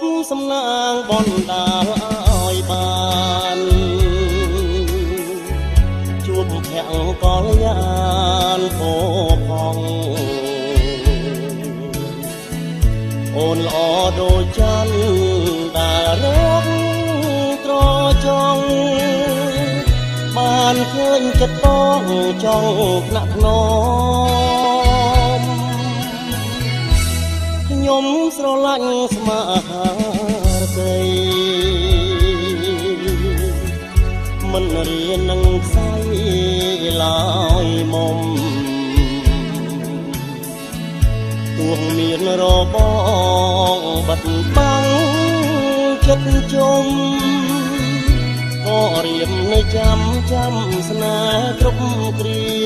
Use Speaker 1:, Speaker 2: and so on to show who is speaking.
Speaker 1: ប់សំណាងបនដាលឲ្យបានជួបភក្តិកលយានពោផងអូនល្អដូចច័ន្ទដែលរកត្រចង់បានឃើញចិត្តបងចង់ថ្នាក់ថ្នម ខ្ញុំស្រឡាញ់ស្មារតីមិនរៀននឹងខ្សែឡើយមុំទោះមានរបងបាត់បាំងចិត្តជុំក៏រៀមនៅចាំចាំស្នេហ៍គ្រប់គ្រា